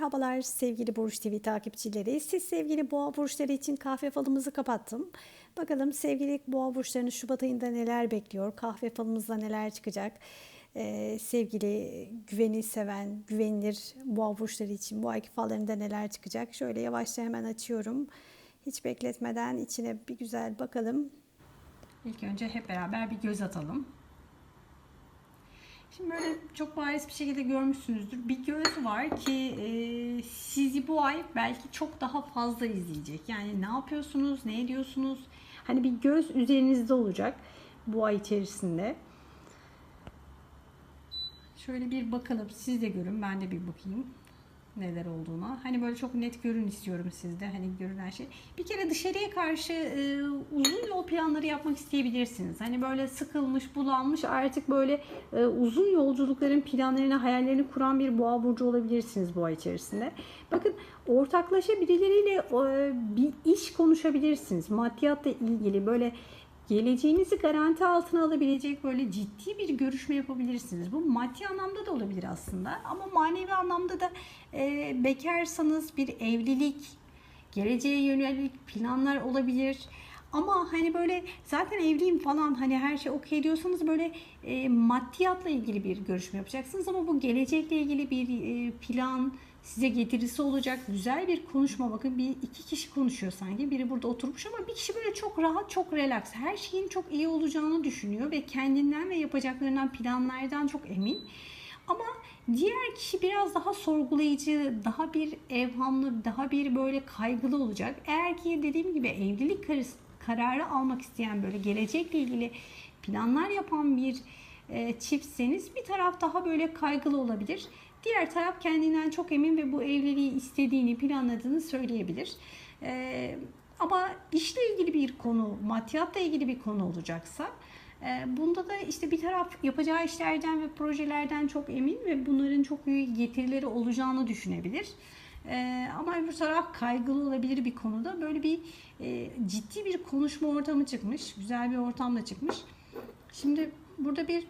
Merhabalar sevgili Burç TV takipçileri. Siz sevgili boğa burçları için kahve falımızı kapattım. Bakalım sevgili boğa burçlarını Şubat ayında neler bekliyor? Kahve falımızda neler çıkacak? Ee, sevgili güveni seven, güvenilir boğa burçları için bu ayki fallarında neler çıkacak? Şöyle yavaşça hemen açıyorum. Hiç bekletmeden içine bir güzel bakalım. İlk önce hep beraber bir göz atalım. Şimdi böyle çok bariz bir şekilde görmüşsünüzdür. Bir göz var ki e, sizi bu ay belki çok daha fazla izleyecek. Yani ne yapıyorsunuz, ne ediyorsunuz? Hani bir göz üzerinizde olacak bu ay içerisinde. Şöyle bir bakalım. Siz de görün. Ben de bir bakayım neler olduğuna. Hani böyle çok net görün istiyorum sizde. Hani görünen şey. Bir kere dışarıya karşı e, uzun yol planları yapmak isteyebilirsiniz. Hani böyle sıkılmış, bulanmış artık böyle e, uzun yolculukların planlarını, hayallerini kuran bir boğa burcu olabilirsiniz ay içerisinde. Bakın ortaklaşa birileriyle e, bir iş konuşabilirsiniz. Maddiyatla ilgili böyle geleceğinizi garanti altına alabilecek böyle ciddi bir görüşme yapabilirsiniz. Bu maddi anlamda da olabilir aslında ama manevi anlamda da e, bekarsanız bir evlilik, geleceğe yönelik planlar olabilir. Ama hani böyle zaten evliyim falan hani her şey okey diyorsanız böyle e, maddiyatla ilgili bir görüşme yapacaksınız ama bu gelecekle ilgili bir e, plan, size getirisi olacak güzel bir konuşma. Bakın bir iki kişi konuşuyor sanki. Biri burada oturmuş ama bir kişi böyle çok rahat, çok relax. Her şeyin çok iyi olacağını düşünüyor ve kendinden ve yapacaklarından, planlardan çok emin. Ama diğer kişi biraz daha sorgulayıcı, daha bir evhamlı, daha bir böyle kaygılı olacak. Eğer ki dediğim gibi evlilik kararı almak isteyen böyle gelecekle ilgili planlar yapan bir e, çiftseniz bir taraf daha böyle kaygılı olabilir. Diğer taraf kendinden çok emin ve bu evliliği istediğini, planladığını söyleyebilir. Ee, ama işle ilgili bir konu, maddiyatla ilgili bir konu olacaksa e, bunda da işte bir taraf yapacağı işlerden ve projelerden çok emin ve bunların çok iyi getirileri olacağını düşünebilir. Ee, ama öbür taraf kaygılı olabilir bir konuda. Böyle bir e, ciddi bir konuşma ortamı çıkmış. Güzel bir ortamda çıkmış. Şimdi burada bir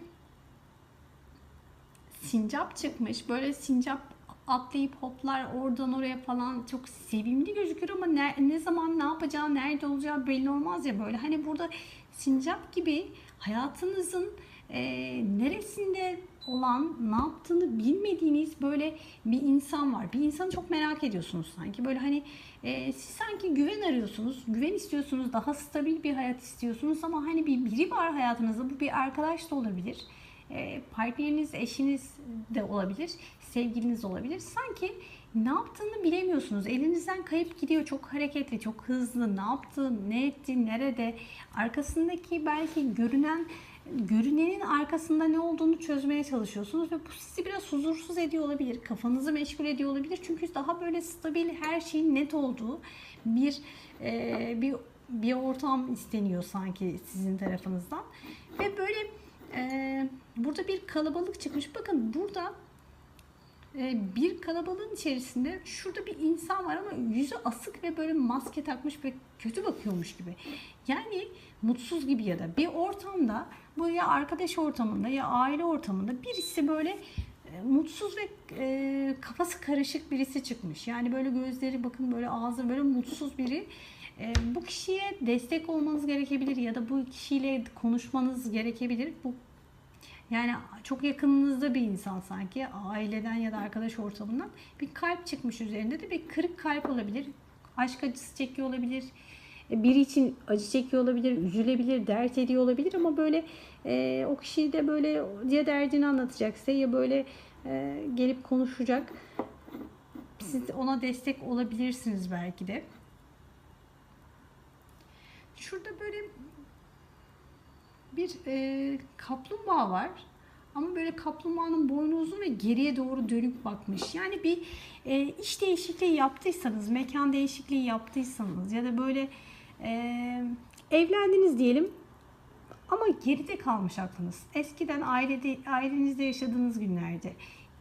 sincap çıkmış. Böyle sincap atlayıp hoplar oradan oraya falan çok sevimli gözüküyor ama ne, ne zaman ne yapacağı, nerede olacağı belli olmaz ya böyle. Hani burada sincap gibi hayatınızın e, neresinde olan, ne yaptığını bilmediğiniz böyle bir insan var. Bir insanı çok merak ediyorsunuz sanki. Böyle hani e, siz sanki güven arıyorsunuz, güven istiyorsunuz, daha stabil bir hayat istiyorsunuz ama hani bir biri var hayatınızda. Bu bir arkadaş da olabilir e, partneriniz, eşiniz de olabilir, sevgiliniz olabilir. Sanki ne yaptığını bilemiyorsunuz. Elinizden kayıp gidiyor. Çok hareketli, çok hızlı. Ne yaptı, ne etti, nerede? Arkasındaki belki görünen görünenin arkasında ne olduğunu çözmeye çalışıyorsunuz ve bu sizi biraz huzursuz ediyor olabilir. Kafanızı meşgul ediyor olabilir. Çünkü daha böyle stabil her şeyin net olduğu bir e, bir bir ortam isteniyor sanki sizin tarafınızdan. Ve böyle e, burada bir kalabalık çıkmış. Bakın burada e, bir kalabalığın içerisinde şurada bir insan var ama yüzü asık ve böyle maske takmış ve kötü bakıyormuş gibi. Yani mutsuz gibi ya da bir ortamda bu ya arkadaş ortamında ya aile ortamında birisi böyle e, mutsuz ve e, kafası karışık birisi çıkmış. Yani böyle gözleri bakın böyle ağzı böyle mutsuz biri. E, bu kişiye destek olmanız gerekebilir ya da bu kişiyle konuşmanız gerekebilir. Bu yani çok yakınınızda bir insan sanki aileden ya da arkadaş ortamından bir kalp çıkmış üzerinde de bir kırık kalp olabilir. Aşk acısı çekiyor olabilir. E, biri için acı çekiyor olabilir, üzülebilir, dert ediyor olabilir ama böyle e, o kişi de böyle ya derdini anlatacak ya böyle e, gelip konuşacak. Siz ona destek olabilirsiniz belki de. Şurada böyle bir e, kaplumbağa var. Ama böyle kaplumbağanın boynu uzun ve geriye doğru dönük bakmış. Yani bir e, iş değişikliği yaptıysanız, mekan değişikliği yaptıysanız ya da böyle e, evlendiniz diyelim ama geride kalmış aklınız. Eskiden ailede, ailenizde yaşadığınız günlerde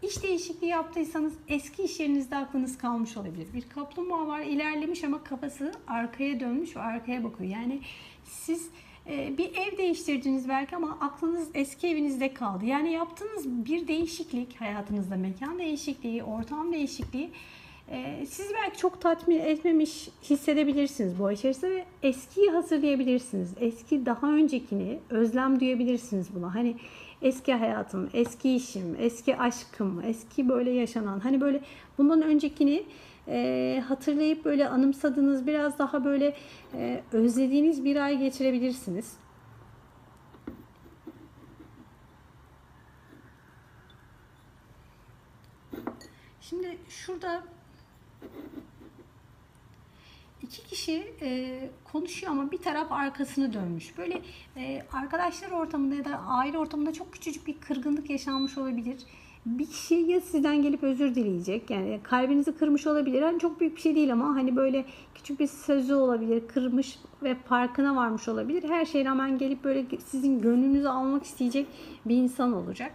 iş değişikliği yaptıysanız eski iş yerinizde aklınız kalmış olabilir. Bir kaplumbağa var ilerlemiş ama kafası arkaya dönmüş ve arkaya bakıyor. Yani siz bir ev değiştirdiniz belki ama aklınız eski evinizde kaldı. Yani yaptığınız bir değişiklik hayatınızda mekan değişikliği, ortam değişikliği e, sizi belki çok tatmin etmemiş hissedebilirsiniz bu içerisinde ve eskiyi hatırlayabilirsiniz. Eski daha öncekini özlem duyabilirsiniz buna. Hani eski hayatım, eski işim, eski aşkım, eski böyle yaşanan hani böyle bundan öncekini e, hatırlayıp böyle anımsadığınız biraz daha böyle e, özlediğiniz bir ay geçirebilirsiniz. Şimdi şurada iki kişi e, konuşuyor ama bir taraf arkasını dönmüş. Böyle e, arkadaşlar ortamında ya da aile ortamında çok küçücük bir kırgınlık yaşanmış olabilir. Bir kişi ya sizden gelip özür dileyecek. Yani kalbinizi kırmış olabilir. Hani çok büyük bir şey değil ama hani böyle küçük bir sözü olabilir. Kırmış ve farkına varmış olabilir. Her şeye rağmen gelip böyle sizin gönlünüzü almak isteyecek bir insan olacak.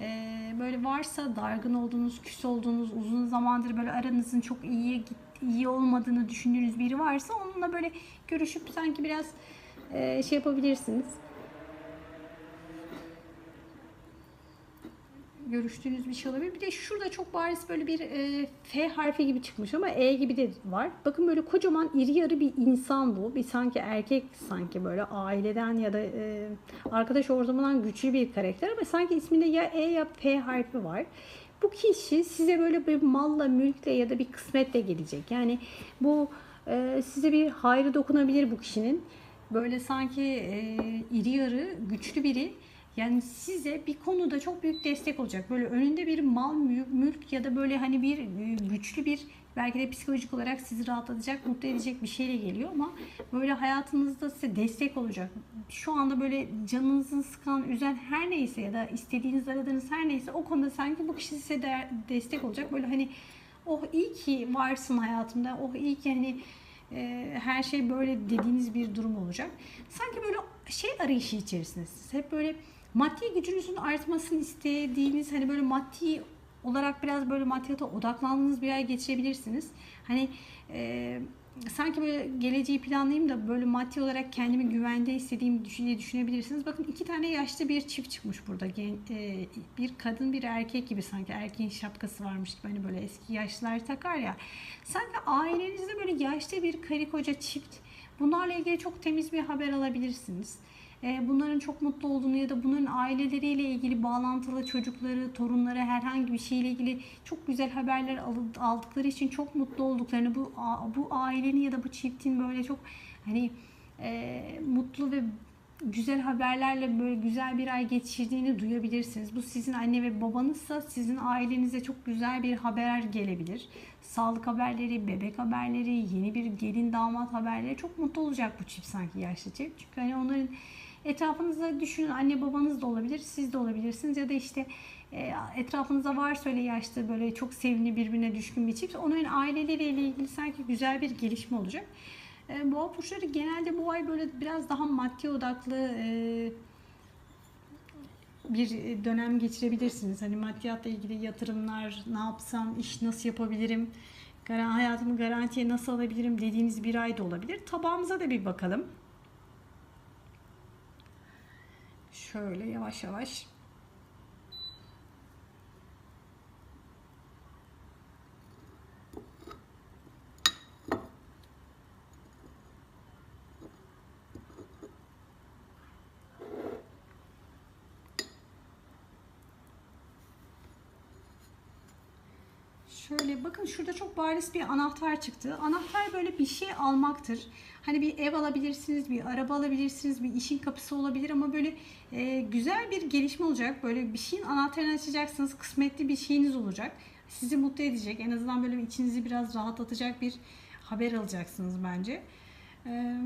Ee, böyle varsa dargın olduğunuz, küs olduğunuz, uzun zamandır böyle aranızın çok iyiye iyi olmadığını düşündüğünüz biri varsa onunla böyle görüşüp sanki biraz e, şey yapabilirsiniz. Görüştüğünüz bir şey olabilir. Bir de şurada çok bariz böyle bir e, F harfi gibi çıkmış ama E gibi de var. Bakın böyle kocaman iri yarı bir insan bu. Bir sanki erkek sanki böyle aileden ya da e, arkadaş ortamından güçlü bir karakter ama sanki isminde ya E ya P harfi var. Bu kişi size böyle bir malla, mülkle ya da bir kısmetle gelecek. Yani bu e, size bir hayrı dokunabilir bu kişinin. Böyle sanki e, iri yarı, güçlü biri yani size bir konuda çok büyük destek olacak. Böyle önünde bir mal, mülk ya da böyle hani bir e, güçlü bir belki de psikolojik olarak sizi rahatlatacak, mutlu edecek bir şeyle geliyor ama böyle hayatınızda size destek olacak. Şu anda böyle canınızı sıkan, üzen her neyse ya da istediğiniz, aradığınız her neyse o konuda sanki bu kişi size de destek olacak. Böyle hani oh iyi ki varsın hayatımda, oh iyi ki hani e, her şey böyle dediğiniz bir durum olacak. Sanki böyle şey arayışı içerisindesiniz. Hep böyle maddi gücünüzün artmasını istediğiniz hani böyle maddi olarak biraz böyle maddiyata odaklandığınız bir ay geçirebilirsiniz. Hani e, sanki böyle geleceği planlayayım da böyle maddi olarak kendimi güvende istediğim düşünce düşünebilirsiniz. Bakın iki tane yaşlı bir çift çıkmış burada. Gen, e, bir kadın bir erkek gibi sanki erkeğin şapkası varmış gibi hani böyle eski yaşlılar takar ya. Sanki ailenizde böyle yaşlı bir karı koca çift bunlarla ilgili çok temiz bir haber alabilirsiniz. E, bunların çok mutlu olduğunu ya da bunların aileleriyle ilgili bağlantılı çocukları, torunları herhangi bir şeyle ilgili çok güzel haberler aldıkları için çok mutlu olduklarını bu bu ailenin ya da bu çiftin böyle çok hani e, mutlu ve güzel haberlerle böyle güzel bir ay geçirdiğini duyabilirsiniz. Bu sizin anne ve babanızsa sizin ailenize çok güzel bir haber gelebilir. Sağlık haberleri, bebek haberleri, yeni bir gelin damat haberleri çok mutlu olacak bu çift sanki yaşlı çift. Çünkü hani onların Etrafınızda düşünün anne babanız da olabilir, siz de olabilirsiniz ya da işte e, etrafınızda var öyle yaşlı böyle çok sevimli birbirine düşkün bir çift. Onun aileleriyle ilgili sanki güzel bir gelişme olacak. E, boğa burçları genelde bu ay böyle biraz daha maddi odaklı e, bir dönem geçirebilirsiniz. Hani maddiyatla ilgili yatırımlar, ne yapsam, iş nasıl yapabilirim, hayatımı garantiye nasıl alabilirim dediğiniz bir ay da olabilir. Tabağımıza da bir bakalım. Şöyle yavaş yavaş Şöyle bakın şurada çok bariz bir anahtar çıktı. Anahtar böyle bir şey almaktır. Hani bir ev alabilirsiniz, bir araba alabilirsiniz, bir işin kapısı olabilir ama böyle e, güzel bir gelişme olacak. Böyle bir şeyin anahtarını açacaksınız. Kısmetli bir şeyiniz olacak. Sizi mutlu edecek. En azından böyle içinizi biraz rahatlatacak bir haber alacaksınız bence. Eee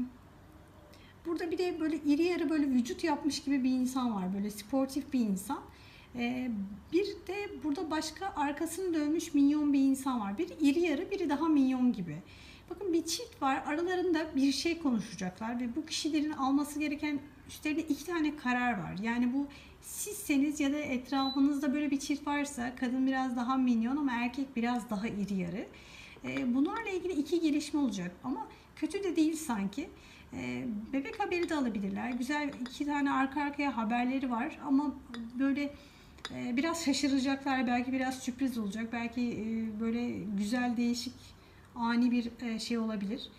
Burada bir de böyle iri yarı böyle vücut yapmış gibi bir insan var. Böyle sportif bir insan. Ee, bir de burada başka arkasını dönmüş minyon bir insan var. Biri iri yarı, biri daha minyon gibi. Bakın bir çift var. Aralarında bir şey konuşacaklar ve bu kişilerin alması gereken üstlerinde iki tane karar var. Yani bu sizseniz ya da etrafınızda böyle bir çift varsa kadın biraz daha minyon ama erkek biraz daha iri yarı. Ee, bunlarla ilgili iki gelişme olacak ama kötü de değil sanki. E, bebek haberi de alabilirler. Güzel iki tane arka arkaya haberleri var ama böyle biraz şaşıracaklar. Belki biraz sürpriz olacak. Belki e, böyle güzel değişik ani bir e, şey olabilir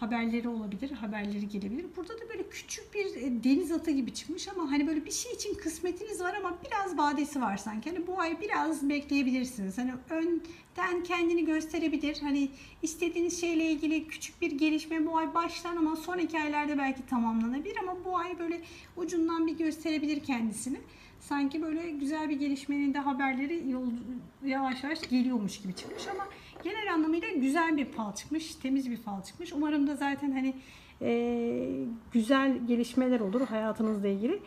haberleri olabilir, haberleri gelebilir. Burada da böyle küçük bir e, deniz atı gibi çıkmış ama hani böyle bir şey için kısmetiniz var ama biraz vadesi var sanki. Hani bu ay biraz bekleyebilirsiniz. Hani önden kendini gösterebilir. Hani istediğiniz şeyle ilgili küçük bir gelişme bu ay başlar ama sonraki aylarda belki tamamlanabilir ama bu ay böyle ucundan bir gösterebilir kendisini. Sanki böyle güzel bir gelişmenin de haberleri yavaş yavaş geliyormuş gibi çıkmış ama genel anlamıyla güzel bir fal çıkmış, temiz bir fal çıkmış. Umarım da zaten hani e, güzel gelişmeler olur hayatınızla ilgili.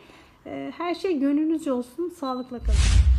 E, her şey gönlünüzce olsun, sağlıkla kalın.